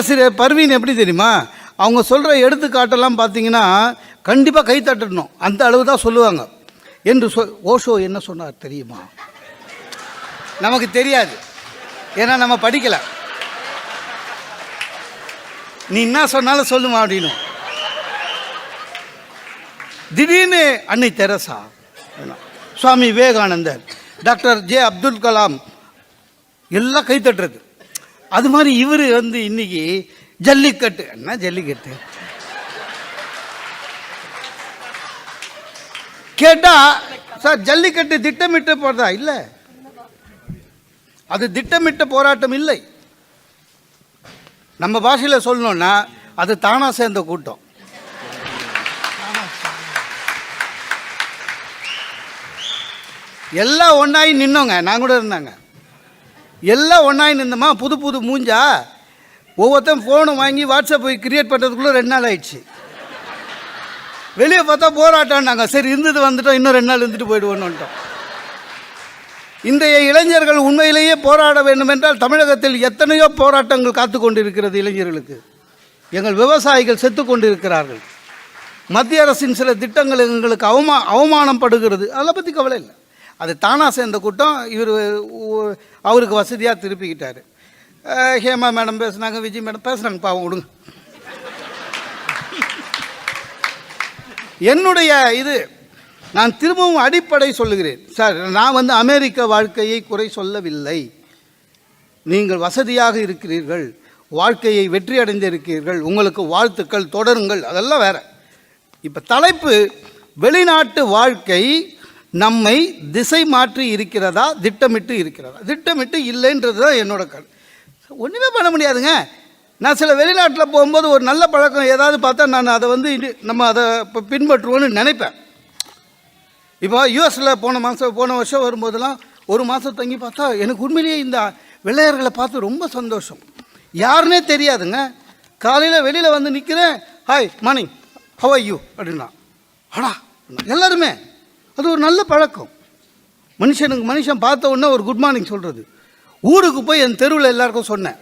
பாடலாசிரியர் பர்வீன் எப்படி தெரியுமா? அவங்க சொல்கிற எடுத்துக்காட்டெல்லாம் பார்த்தீங்கன்னா கண்டிப்பாக கை தட்டணும். அந்த அளவு தான் சொல்லுவாங்க. என்று சொ ஓஷோ என்ன சொன்னார் தெரியுமா? நமக்கு தெரியாது. ஏன்னா நம்ம படிக்கலை. நீ என்ன சொன்னாலும் சொல்லுமா அப்படின்னு. திடீர்னு அன்னை Teresa? Swami Vivekananda doctor J Abdul Kalam எல்லாம் கைத்தட்டுறது அது மாதிரி இவர் வந்து இன்னைக்கு ஜல்லிக்கட்டு. என்ன ஜல்லிக்கட்டு? கேட்டா சார் ஜல்லிக்கட்டு திட்டமிட்டு போறதா? இல்லை. அது திட்டமிட்ட போராட்டம் இல்லை. நம்ம பாஷையில் சொல்லணும்னா அது தானா சேர்ந்த கூட்டம். எல்லாம் ஒன்றாயி நின்னோங்க. நான் கூட இருந்தாங்க. எல்லாம் ஒன்றாயி நின்றோமா புது புது மூஞ்சா? ஒவ்வொருத்தன் ஃபோனை வாங்கி வாட்ஸ்அப் கிரியேட் பண்ணுறதுக்குள்ளே ரெண்டு நாள் ஆயிடுச்சு. வெளியே பார்த்தா போராட்டம்னாங்க சரி இருந்தது வந்துட்டோம் இன்னும் ரெண்டு நாள் இருந்துட்டு போயிடுவோன்னுட்டோம் இன்றைய இளைஞர்கள் உண்மையிலேயே போராட வேண்டும் என்றால் தமிழகத்தில் எத்தனையோ போராட்டங்கள் காத்து கொண்டிருக்கிறது இளைஞர்களுக்கு. எங்கள் விவசாயிகள் செத்து கொண்டிருக்கிறார்கள். மத்திய அரசின் சில திட்டங்கள் எங்களுக்கு அவமா அவமானம் படுகிறது அதை பற்றி கவலை இல்லை. அது தானாக சேர்ந்த கூட்டம். இவர் அவருக்கு வசதியாக திருப்பிக்கிட்டார். ஹேமா மேடம் பேசுனாங்க விஜய் மேடம் பேசுனாங்க பாவம் விடுங்க. என்னுடைய இது நான் திரும்பவும் அடிப்படை சொல்லுகிறேன். சார் நான் வந்து அமெரிக்க வாழ்க்கையை குறை சொல்லவில்லை. நீங்கள் வசதியாக இருக்கிறீர்கள். வாழ்க்கையை வெற்றி அடைந்திருக்கிறீர்கள். உங்களுக்கு வாழ்த்துக்கள் தொடருங்கள் அதெல்லாம் வேற. இப்போ தலைப்பு வெளிநாட்டு வாழ்க்கை நம்மை திசை மாற்றி இருக்கிறதா திட்டமிட்டு இருக்கிறதா? திட்டமிட்டு இல்லைன்றது தான் என்னோட கருத்து ஒன்றுமே பண்ண முடியாதுங்க. நான் சில வெளிநாட்டில் போகும்போது ஒரு நல்ல பழக்கம் ஏதாவது பார்த்தா நான் அதை வந்து நம்ம அதை இப்போ பின்பற்றுவோன்னு நினைப்பேன். இப்போ யூஎஸில் போன மாதம் போன வருஷம் வரும்போதெல்லாம் ஒரு மாதம் தங்கி பார்த்தா எனக்கு உண்மையிலேயே இந்த வெள்ளையர்களை பார்த்து ரொம்ப சந்தோஷம். யாருன்னே தெரியாதுங்க. காலையில் வெளியில் வந்து நிற்கிறேன் hi morning how I you அப்படின்னா அடா எல்லாருமே அது ஒரு நல்ல பழக்கம். மனுஷனுக்கு மனுஷன் பார்த்த உடனே ஒரு குட் மார்னிங் சொல்கிறது ஊருக்கு போய் என் தெருவில் எல்லாருக்கும் சொன்னேன்.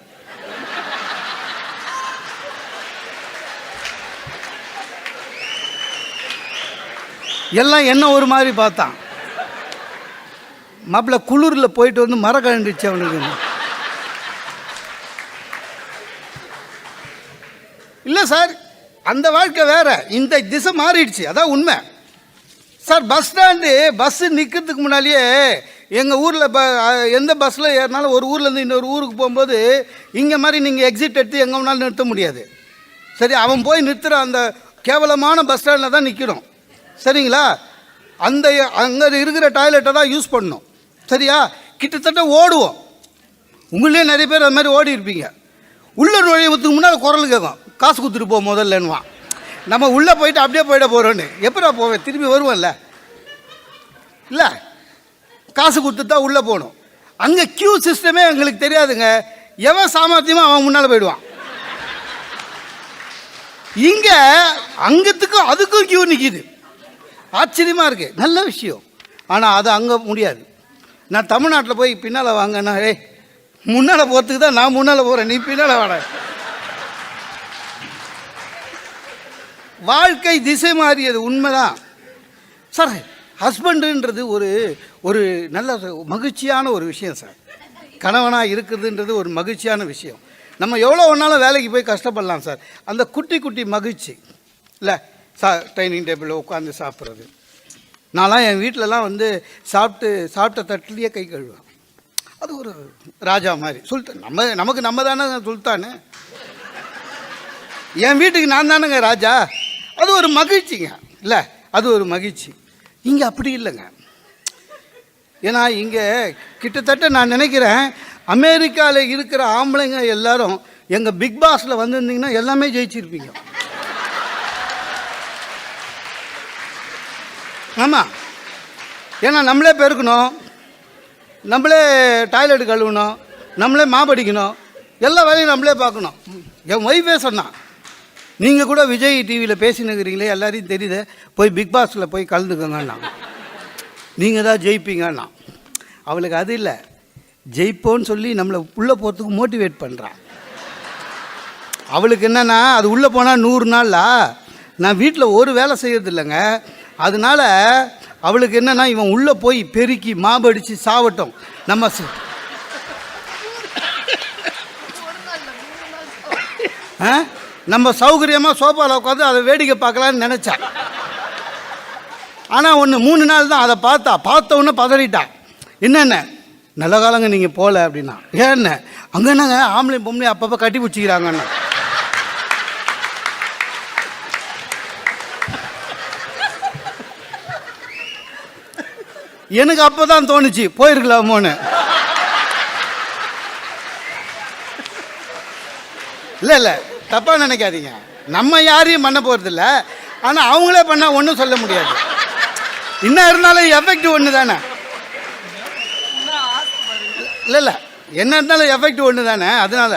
எல்லாம் என்ன ஒரு மாதிரி பார்த்தான். மாப்பிள்ள குளிரில் போயிட்டு வந்து மரம் கழண்டுச்சு அவனுக்கு. இல்லை சார் அந்த வாழ்க்கை வேற. இந்த திசை மாறிடுச்சு. அதான் உண்மை. சார் பஸ் ஸ்டாண்டு பஸ்ஸு நிற்கிறதுக்கு முன்னாலேயே எங்கள் ஊரில் ப எந்த பஸ்ஸில் ஏறினாலும் ஒரு ஊர்லேருந்து இன்னொரு ஊருக்கு போகும்போது இங்கே மாதிரி நீங்கள் எக்ஸிட் எடுத்து எங்கே வேணாலும் நிறுத்த முடியாது. சரி அவன் போய் நிறுத்துகிற அந்த கேவலமான பஸ் ஸ்டாண்டில் தான் நிற்கணும் சரிங்களா? அந்த அங்கே இருக்கிற டாய்லெட்டை தான் யூஸ் பண்ணணும். சரியா? கிட்டத்தட்ட ஓடுவோம். உங்களே நிறைய பேர் அது மாதிரி ஓடி இருப்பீங்க உள்ள நுழையத்துக்கு முன்னால் குரல் கேட்கும். காசு கொடுத்துட்டு போ முதல்லன்னுவான். நம்ம உள்ளே போயிட்டு அப்படியே போயிட போகிறோன்னு எப்படா போவேன்? திரும்பி வருவோம்ல. இல்லை. காசு கொடுத்து தான் உள்ளே போகணும். அங்கே கியூ சிஸ்டமே எங்களுக்கு தெரியாதுங்க. எவன் சாமர்த்தியமோ அவன் முன்னால் போயிடுவான். இங்கே அங்கத்துக்கும் அதுக்கும் கியூ நிற்கிது ஆச்சரியமாக இருக்கு. நல்ல விஷயம். ஆனால் அது அங்கே முடியாது. நான் தமிழ்நாட்டில் போய் பின்னால் வாங்கன்னா ஏய் முன்னால் போகிறதுக்கு தான் நான் முன்னால் போகிறேன் நீ பின்னால் வாட. வாழ்க்கை திசை மாறியது உண்மைதான். சார். ஹஸ்பண்டுன்றது ஒரு ஒரு நல்ல மகிழ்ச்சியான ஒரு விஷயம் சார். கணவனாக இருக்குதுன்றது ஒரு மகிழ்ச்சியான விஷயம். நம்ம எவ்வளோ ஒன்றாலும் வேலைக்கு போய் கஷ்டப்படலாம் சார். அந்த குட்டி குட்டி மகிழ்ச்சி. இல்லை சா டைனிங் டேபிளில் உட்காந்து சாப்பிட்றது. நான்லாம் என் வீட்டிலலாம் வந்து சாப்பிட்டு சாப்பிட்ட தட்டிலேயே கை கழுவேன் அது ஒரு ராஜா மாதிரி. சுல்தான் நம்ம நமக்கு நம்ம தானே சுல்தானு. என் வீட்டுக்கு நான் தானேங்க ராஜா. அது ஒரு மகிழ்ச்சிங்க. இல்லை அது ஒரு மகிழ்ச்சி. இங்கே அப்படி இல்லைங்க. ஏன்னா இங்கே கிட்டத்தட்ட நான் நினைக்கிறேன் அமெரிக்காவில் இருக்கிற ஆம்பளைங்க எல்லாரும் எங்கள் பிக் பாஸில் வந்திருந்தீங்கன்னா எல்லாமே ஜெயிச்சிருப்பீங்க. ஆமாம் ஏன்னா நம்மளே பெருக்கணும். நம்மளே டாய்லெட் கழுவணும். நம்மளே மாபடிக்கணும். எல்லா வேலையும் நம்மளே பார்க்கணும். என் ஒய்ஃபே சொன்னான் நீங்கள் கூட விஜய் டிவியில் பேசினுக்கிறீங்களே எல்லாரையும் தெரியுது. போய் பிக் பாஸில் போய் கலந்துக்கோங்கண்ணா. நீங்கள் தான் ஜெயிப்பீங்கண்ணா. அவளுக்கு அது இல்லை. ஜெயிப்போன்னு சொல்லி நம்மளை உள்ளே போகிறதுக்கு மோட்டிவேட் பண்ணுறான் அவளுக்கு என்னன்னா அது உள்ளே போனால் நூறு நாளா நான் வீட்டில் ஒரு வேலை செய்யறது இல்லைங்க அதனால அவளுக்கு என்னன்னா இவன் உள்ளே போய் பெருக்கி மாபடிச்சு சாவட்டும். நம்ம ஆ? நம்ம சௌகரியமாக சோஃபாவில் உட்காந்து அதை வேடிக்கை பார்க்கலான்னு நினச்சா. ஆனால் ஒன்று மூணு நாள் தான் அதை பார்த்தா பார்த்த உடனே பதறிட்டா. என்னென்ன? நல்ல காலங்க நீங்கள் போகல அப்படின்னா. ஏன்ன அங்கே என்னங்க? ஆம்பளை பொம்பளை அப்பப்போ கட்டி பிடிச்சிக்கிறாங்கண்ணா எனக்கு அப்போ தான் தோணுச்சு போயிருக்கலாமோன்னு. இல்லை இல்லை. தப்பாக நினைக்காதீங்க. நம்ம யாரையும் பண்ண போகிறதில்ல ஆனால் அவங்களே பண்ணால் ஒன்றும் சொல்ல முடியாது. என்ன இருந்தாலும் எஃபெக்ட் ஒன்று தானே இல்லை இல்லை. என்ன இருந்தாலும் எஃபெக்ட் ஒன்று தானே அதனால.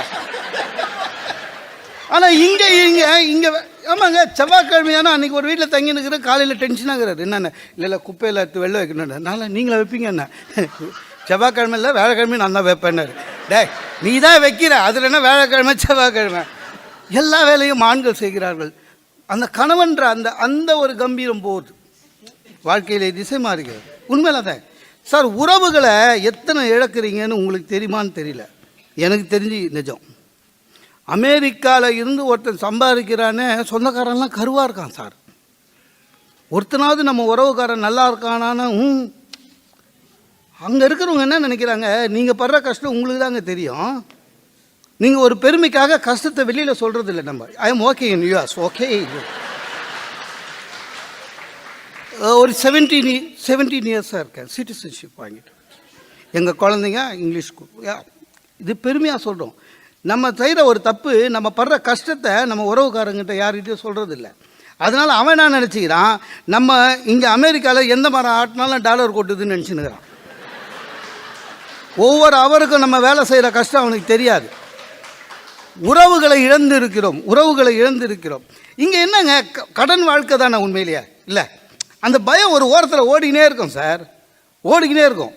ஆனால் இங்கே இங்கே இங்கே ஆமாங்க. செவ்வாய்க்கிழமையான அன்றைக்கி ஒரு வீட்டில் தங்கி நிற்கிற காலையில் டென்ஷனாகிறாரு என்னென்ன? இல்லை இல்லை குப்பையில் எடுத்து வெளில வைக்கணும் நாளை நீங்களே வைப்பீங்க என்ன? செவ்வாய்க்கிழமை இல்லை வேலைக்கிழமை நான் தான் வைப்பேன்னாரு. டேய் நீ தான் வைக்கிற. அதில் என்ன வேலைக்கிழமை செவ்வாய்க்கிழமை? எல்லா வேலையும் ஆண்கள் செய்கிறார்கள். அந்த கணவன்ற அந்த அந்த ஒரு கம்பீரம் போகுது. வாழ்க்கையிலே திசை மாறுகிறது. உண்மையில தான். சார் உறவுகளை எத்தனை இழக்கிறீங்கன்னு உங்களுக்கு தெரியுமான்னு தெரியல. எனக்கு தெரிஞ்சு நிஜம். அமெரிக்காவில் இருந்து ஒருத்தன் சம்பாதிக்கிறானே சொந்தக்காரன்லாம் கருவாக இருக்கான் சார். ஒருத்தனாவது நம்ம உறவுக்காரன் நல்லா இருக்கானான்னு ம் அங்கே இருக்கிறவங்க என்ன நினைக்கிறாங்க? நீங்கள் படுற கஷ்டம் உங்களுக்கு தாங்க தெரியும். நீங்கள் ஒரு பெருமைக்காக கஷ்டத்தை வெளியில் சொல்கிறது இல்லை நம்ம I am okay in US okay ஒரு செவன்டீன் செவன்டீன் இயர்ஸாக இருக்கேன். சிட்டிசன்ஷிப் வாங்கிட்டு. எங்கள் குழந்தைங்க இங்கிலீஷ் ஸ்கூல் யா- இது பெருமையாக சொல்கிறோம் நம்ம செய்கிற ஒரு தப்பு நம்ம படுற கஷ்டத்தை நம்ம உறவுக்காரங்கிட்ட யார்கிட்டையும் சொல்கிறது இல்லை அதனால் அவன் என்ன நினச்சிக்கிறான்? நம்ம இங்கே அமெரிக்காவில் எந்த மரம் ஆட்டினாலும் டாலர் கொட்டுதுன்னு நினச்சினுக்கிறான் ஒவ்வொரு அவருக்கும் நம்ம வேலை செய்கிற கஷ்டம் அவனுக்கு தெரியாது. உறவுகளை இழந்து இருக்கிறோம் உறவுகளை இழந்து இருக்கிறோம் இங்கே என்னங்க? க- கடன் வாழ்க்கை தானே உண்மையிலேயே? இல்லை. அந்த பயம் ஒரு ஓரத்தில் ஓடிக்கினே இருக்கும் சார் ஓடிக்கினே இருக்கும்.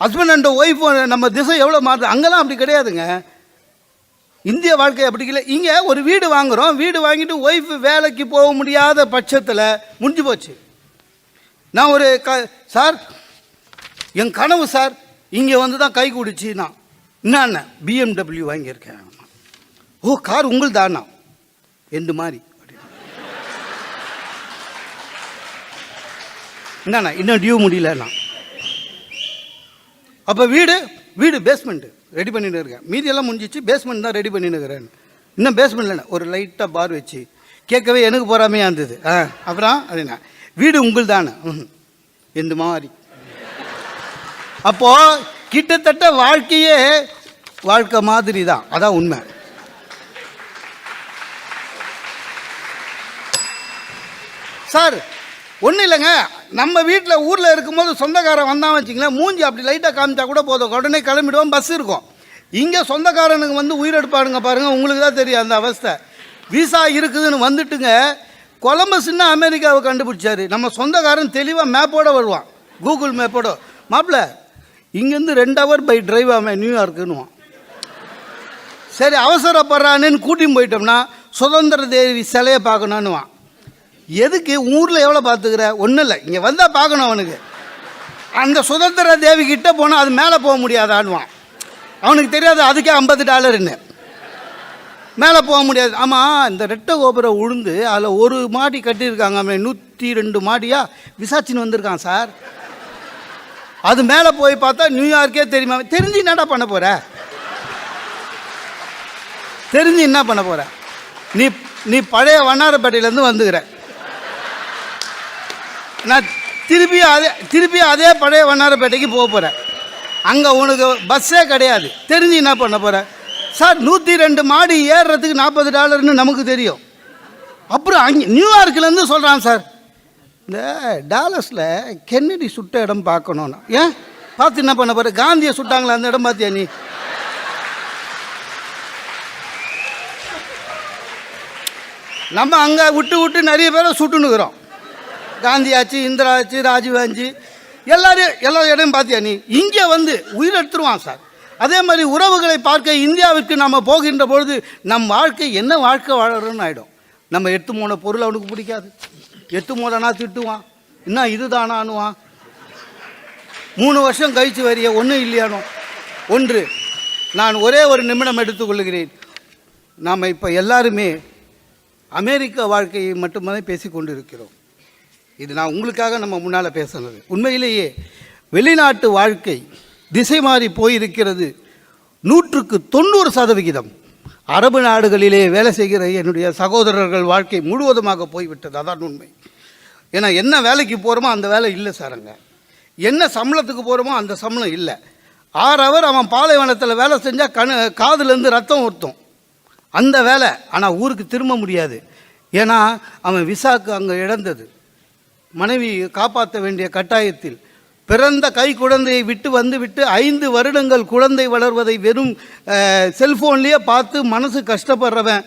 ஹஸ்பண்ட் அண்ட் ஒய்ஃப் நம்ம திசை எவ்வளோ மாறுது? அங்கெல்லாம் அப்படி கிடையாதுங்க. இந்திய வாழ்க்கை அப்படி இல்லை. இங்கே ஒரு வீடு வாங்குகிறோம் வீடு வாங்கிட்டு ஒய்ஃப் வேலைக்கு போக முடியாத பட்சத்தில் முடிஞ்சு போச்சு. நான் ஒரு க சார் என் கனவு சார் இங்கே வந்து தான் கை குடிச்சு நான் என்னென்ன பிஎம்டபிள்யூ வாங்கியிருக்கேன். ஓ கார் உங்கள் தானா எந்த மாதிரி என்னண்ணா இன்னும் டியூ முடியலண்ணா அப்போ வீடு வீடு பேஸ்மெண்ட்டு ரெடி பண்ணிட்டு இருக்கேன். மீதியெல்லாம் முடிஞ்சிச்சு பேஸ்மெண்ட் தான் ரெடி பண்ணிட்டு இருக்கிறேன். இன்னும் பேஸ்மெண்ட் இல்லை ஒரு லைட்டாக பார் வச்சு. கேட்கவே எனக்கு போகாமையாக இருந்தது. ஆ அப்புறம் அப்படின்னா வீடு உங்கள் தானே எந்த மாதிரி அப்போது கிட்டத்தட்ட வாழ்க்கையே வாழ்க்கை மாதிரி தான் அதான் உண்மை. சார் ஒன்றும் இல்லைங்க. நம்ம வீட்டில் ஊரில் இருக்கும்போது சொந்தக்காரன் வந்தான் வச்சிங்களேன் மூஞ்சி அப்படி லைட்டாக காமிச்சா கூட போதும். உடனே கிளம்பிடுவோம் பஸ் இருக்கும். இங்கே சொந்தக்காரனுங்க வந்து உயிரெடுப்பானுங்க பாருங்கள் உங்களுக்கு தான் தெரியும் அந்த அவஸ்தை. விசா இருக்குதுன்னு வந்துட்டுங்க கொலம்பஸ்ன்னு அமெரிக்காவை கண்டுபிடிச்சாரு. நம்ம சொந்தக்காரன் தெளிவாக மேப்போட வருவான். கூகுள் மேப்போட மாப்பிள்ள இங்கேருந்து ரெண்டு ஹவர் பை டிரைவ் ஆமாம் நியூயார்க்குன்னுவான் சரி அவசரப்படுறானேன்னு கூட்டின்னு போயிட்டோம்னா சுதந்திர தேவி சிலையை பார்க்கணுன்னுவான் எதுக்கு ஊரில் எவ்வளோ பார்த்துக்கிற ஒன்றும் இல்லை. இங்கே வந்தால் பார்க்கணும் அவனுக்கு. அந்த சுதந்திர தேவி கிட்ட போனால் அது மேலே போக முடியாதான்வான் அவனுக்கு தெரியாது அதுக்கே ஐம்பது டாலர்னு மேலே போக முடியாது. ஆமாம் இந்த ரெட்டை கோபுரம் உழுந்து அதில் ஒரு மாடி கட்டியிருக்காங்க அவன் நூற்றி ரெண்டு மாடியாக விசாரிச்சுன்னு வந்திருக்கான் சார். அது மேலே போய் பார்த்தா நியூயார்க்கே தெரியுமா? தெரிஞ்சு என்னடா பண்ண போகிற தெரிஞ்சு என்ன பண்ண போகிற நீ நீ பழைய வண்ணாரப்பேட்டையிலேருந்து வந்துக்கிற. நான் திருப்பி அதே திருப்பி அதே பழைய வண்ணாரப்பேட்டைக்கு போக போகிறேன் அங்கே உனக்கு பஸ்ஸே கிடையாது. தெரிஞ்சு என்ன பண்ண போகிற சார் நூற்றி ரெண்டு மாடி ஏறுறதுக்கு நாற்பது டாலர்னு நமக்கு தெரியும். அப்புறம் அங்கே நியூயார்க்லேருந்து சொல்கிறான் சார் இந்த டாலஸில் கென்னடி சுட்ட இடம் பார்க்கணும்னா. ஏன்? பார்த்து என்ன பண்ண போகிற காந்தியை சுட்டாங்களா? அந்த இடம் பார்த்தியா நீ? நம்ம அங்கே விட்டு விட்டு நிறைய பேரை சுட்டுனுக்குறோம் காந்தி ஆச்சு இந்திரா ஆச்சு ராஜீவ் ஆச்சு எல்லாரையும் எல்லா இடமும் பார்த்தியா நீ? இங்கே வந்து உயிர் எடுத்துருவான் சார். அதே மாதிரி உறவுகளை பார்க்க இந்தியாவிற்கு நம்ம போகின்ற பொழுது நம் வாழ்க்கை என்ன வாழ்க்கை வாழறோன்னு ஆகிடும் நம்ம எட்டு மூண பொருள் அவனுக்கு பிடிக்காது. எட்டு மூலனா திட்டுவான். இன்னும் இதுதானான்னுவான் மூணு வருஷம் கழிச்சு வரிய? ஒன்றும் இல்லையானோ? ஒன்று நான் ஒரே ஒரு நிமிடம் எடுத்துக்கொள்கிறேன். நாம் இப்போ எல்லாருமே அமெரிக்க வாழ்க்கையை மட்டுமே பேசி இருக்கிறோம் இது நான் உங்களுக்காக நம்ம முன்னால் பேசுனது. உண்மையிலேயே வெளிநாட்டு வாழ்க்கை திசை மாறி போயிருக்கிறது நூற்றுக்கு தொண்ணூறு சதவிகிதம். அரபு நாடுகளிலே வேலை செய்கிற என்னுடைய சகோதரர்கள் வாழ்க்கை முழுவதுமாக போய்விட்டது. அதான் உண்மை. ஏன்னா என்ன வேலைக்கு போகிறோமோ அந்த வேலை இல்லை சாருங்க. என்ன சம்பளத்துக்கு போகிறோமோ அந்த சம்பளம் இல்லை. ஆறு அவர் அவன் பாலைவனத்தில் வேலை செஞ்சால் கணு காதுலேருந்து ரத்தம் ஒருத்தம் அந்த வேலை. ஆனால் ஊருக்கு திரும்ப முடியாது. ஏன்னா அவன் விசாக்கு அங்கே இழந்தது. மனைவி காப்பாற்ற வேண்டிய கட்டாயத்தில் பிறந்த கை குழந்தையை விட்டு வந்து விட்டு ஐந்து வருடங்கள் குழந்தை வளர்வதை வெறும் செல்ஃபோன்லேயே பார்த்து மனசு கஷ்டப்படுறவன்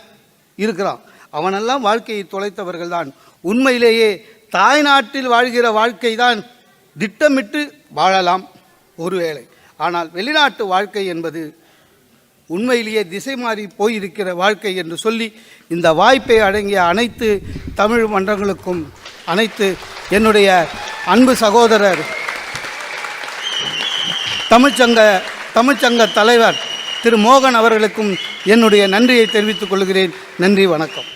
இருக்கிறான். அவனெல்லாம் வாழ்க்கையை தொலைத்தவர்கள் தான். உண்மையிலேயே தாய்நாட்டில் வாழ்கிற வாழ்க்கை தான் திட்டமிட்டு வாழலாம் ஒருவேளை. ஆனால் வெளிநாட்டு வாழ்க்கை என்பது உண்மையிலேயே திசை மாறி போயிருக்கிற வாழ்க்கை என்று சொல்லி இந்த வாய்ப்பை அடங்கிய அனைத்து தமிழ் மன்றங்களுக்கும் அனைத்து என்னுடைய அன்பு சகோதரர் தமிழ்ச்சங்க தமிழ்ச்சங்க தலைவர் திரு மோகன் அவர்களுக்கும் என்னுடைய நன்றியை தெரிவித்துக் கொள்கிறேன். நன்றி வணக்கம்.